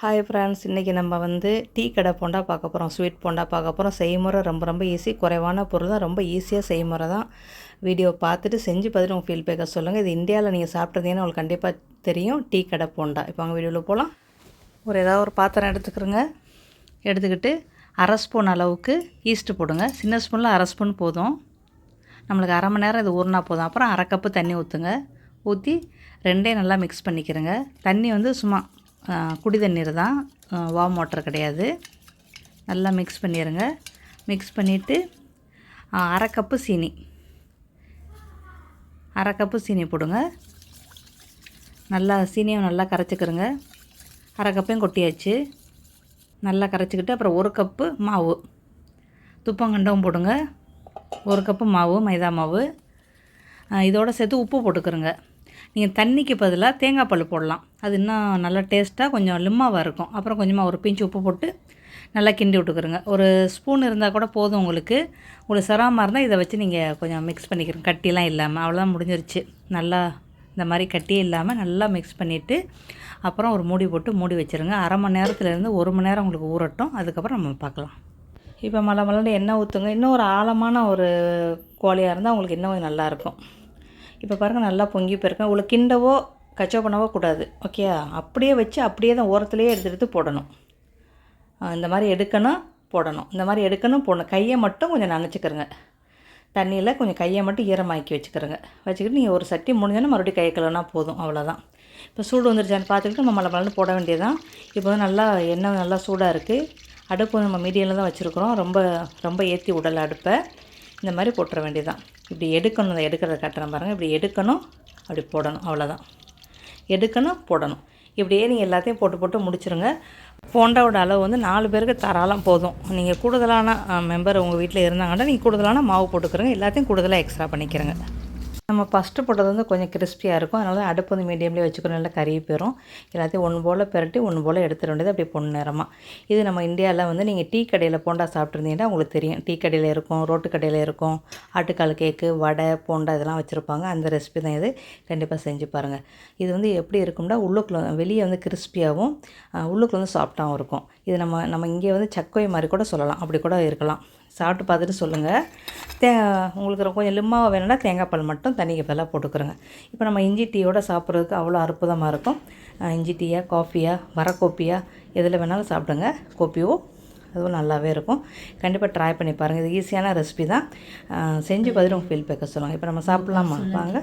Hi friends இன்றைக்கி நம்ம வந்து டீ கடை போண்டா பார்க்க போகிறோம் ஸ்வீட் போண்டா பார்க்க போகிறோம் செய்முறை ரொம்ப ரொம்ப ஈஸி குறைவான பொருள் தான். ரொம்ப ஈஸியாக செய்முறை தான். வீடியோ பார்த்துட்டு செஞ்சு பார்த்துட்டு உங்கள் ஃபீல்பேக்கை சொல்லுங்கள் இது இந்தியாவில் நீங்கள் சாப்பிட்றதீங்கன்னு உங்களுக்கு கண்டிப்பாக தெரியும். டீ கடை போண்டா. இப்போ அவங்க வீடியோவில் போகலாம் ஒரு ஏதாவது ஒரு பாத்திரம் எடுத்துக்கிறோங்க. எடுத்துக்கிட்டு அரை ஸ்பூன் அளவுக்கு ஈஸ்ட்டு போடுங்க. சின்ன ஸ்பூனில் அரை ஸ்பூன் போதும். நம்மளுக்கு அரை மணி நேரம் இது ஊறினா போதும். அப்புறம் அரை கப்பு தண்ணி ஊற்றுங்க ஊற்றி ரெண்டே நல்லா மிக்ஸ் பண்ணிக்கிறேங்க. தண்ணி வந்து சும்மா குடி தண்ணீர் தான் வாம் வாட்டர் கிடையாது. நல்லா மிக்ஸ் பண்ணிடுங்க மிக்ஸ் பண்ணிவிட்டு அரை கப்பு சீனி. அரை கப்பு சீனி போடுங்க. நல்லா சீனியை நல்லா கரைச்சிக்கிறங்க அரை கப்பையும் கொட்டியாச்சு. நல்லா கரைச்சிக்கிட்டு அப்புறம் ஒரு கப்பு மாவு. துப்பங்கண்டவும் போடுங்க. ஒரு கப்பு மாவு மைதா மாவு. இதோடு இதோட சேர்த்து உப்பு போட்டுக்கிறோங்க நீங்கள் தண்ணிக்கு பதிலாக தேங்காய் பால் போடலாம். அது இன்னும் நல்லா டேஸ்ட்டாக கொஞ்சம் லிம்மாவாக இருக்கும். அப்புறம் கொஞ்சமாக ஒரு பிஞ்சு உப்பு போட்டு நல்லா கிண்டி விட்டுக்கிறோங்க ஒரு ஸ்பூன் இருந்தால் கூட போதும் உங்களுக்கு. உங்களுக்கு சிரமமாக இருந்தால் இதை வச்சு நீங்கள் கொஞ்சம் மிக்ஸ் பண்ணிக்கிறேன் கட்டிலாம் இல்லாமல் அவ்வளோதான் முடிஞ்சிருச்சு. நல்லா இந்த மாதிரி கட்டியே இல்லாமல் நல்லா மிக்ஸ் பண்ணிவிட்டு அப்புறம் ஒரு மூடி போட்டு மூடி வச்சுருங்க. அரை மணி நேரத்துலேருந்து ஒரு மணி நேரம் உங்களுக்கு ஊறட்டும். அதுக்கப்புறம் நம்ம பார்க்கலாம். இப்போ மலை மலன்னு எண்ணெய் ஊற்றுங்க இன்னும் ஒரு ஆழமான ஒரு கோழியாக இருந்தால் உங்களுக்கு இன்னும் கொஞ்சம் நல்லாயிருக்கும் இப்போ பாருங்கள் நல்லா பொங்கி போயிருக்கேன் உங்களுக்கு கிண்டவோ கச்சோ பண்ணவோ கூடாது. ஓகே அப்படியே வச்சு அப்படியே தான் ஓரத்துலேயே எடுத்து எடுத்து போடணும் இந்த மாதிரி எடுக்கணும் போடணும். இந்த மாதிரி எடுக்கணும் போடணும். கையை மட்டும் கொஞ்சம் நனைச்சிக்கிறங்க. தண்ணியில் கொஞ்சம் கையை மட்டும் ஈரமாக்கி வச்சுக்கிறங்க. வச்சுக்கிட்டு நீங்கள் ஒரு சட்டி முடிஞ்சோன்னா மறுபடியும் கை கழுவினா போதும் அவ்வளோதான் இப்போ சூடு வந்துருச்சான்னு பார்த்துக்கிட்டு நம்ம மலை மலர்ந்து போட வேண்டியதான் இப்போ வந்து நல்லா எண்ணெய் நல்லா சூடாக இருக்குது அடுப்பு நம்ம மீடியமில் தான் வச்சுருக்குறோம். ரொம்ப ரொம்ப ஏற்றி விடலை அடுப்பை. இந்த மாதிரி போட்டுற வேண்டியதான் இப்படி எடுக்கணும் அதை எடுக்கிறத காட்டுறேன் பாருங்கள் இப்படி எடுக்கணும் அப்படி போடணும். அவ்வளோதான் எடுக்கணும் போடணும். இப்படியே நீங்கள் எல்லாத்தையும் போட்டு போட்டு முடிச்சிருங்க. போண்டாவோட அளவு வந்து நாலு பேருக்கு தாராளம் போதும். நீங்கள் கூடுதலான மெம்பர் உங்கள் வீட்டில் இருந்தாங்கன்னா நீங்கள் கூடுதலான மாவு போட்டுக்கிறங்க. எல்லாத்தையும் கூடுதலாக எக்ஸ்ட்ரா பண்ணிக்கிறங்க. நம்ம ஃபஸ்ட்டு போட்டது வந்து கொஞ்சம் கிறிஸ்பியாக இருக்கும். அதனால அடுப்பு வந்து மீடியம்லேயே வச்சுக்கணும். நல்லா கறி போயிடும் எல்லாத்தையும் ஒன்று போல் பிரட்டி ஒன்று போல் எடுத்துட வேண்டியது அப்படியே பொண்ணு நேரமாக இது நம்ம இந்தியாவில் வந்து நீங்கள் டீ கடையில் போண்டா சாப்பிட்ருந்தீங்கன்னா உங்களுக்கு தெரியும். டீ கடையில் இருக்கும் ரோட்டு கடையில் இருக்கும் ஆட்டுக்கால் கேக்கு வடை போண்டா இதெல்லாம் வச்சுருப்பாங்க. அந்த ரெசிபி தான் இது. கண்டிப்பாக செஞ்சு பாருங்கள் இது வந்து எப்படி இருக்கும்னா உள்ளுக்குள்ள வெளியே வந்து கிறிஸ்பியாகவும் உள்ளுக்குள்ள வந்து சாஃப்டாகவும் இருக்கும். இது நம்ம நம்ம இங்கே வந்து சக்கோய் மாதிரி கூட சொல்லலாம். அப்படி கூட இருக்கலாம். சாப்பிட்டு பார்த்துட்டு சொல்லுங்கள் தே உங்களுக்கு ரொம்ப கொஞ்சம் லிம்மாவை வேணும்னா தேங்காய் பால் மட்டும் தண்ணிக்கு பதிலாக போட்டுக்கிறோங்க. இப்போ நம்ம இஞ்சி டீயோட சாப்பிட்றதுக்கு அவ்வளோ அற்புதமாக இருக்கும். இஞ்சி டீயா காஃபியா வர கோப்பியா எதில் வேணாலும் சாப்பிடுங்க. கோப்பியோ அதுவும் நல்லாவே இருக்கும். கண்டிப்பாக ட்ரை பண்ணி பாருங்கள் இது ஈஸியான ரெசிபி தான். செஞ்சு பார்த்துட்டு உங்கள் ஃபீல் பேக்க சொல்லுவாங்க இப்போ நம்ம சாப்பிட்லாமா? வாங்க.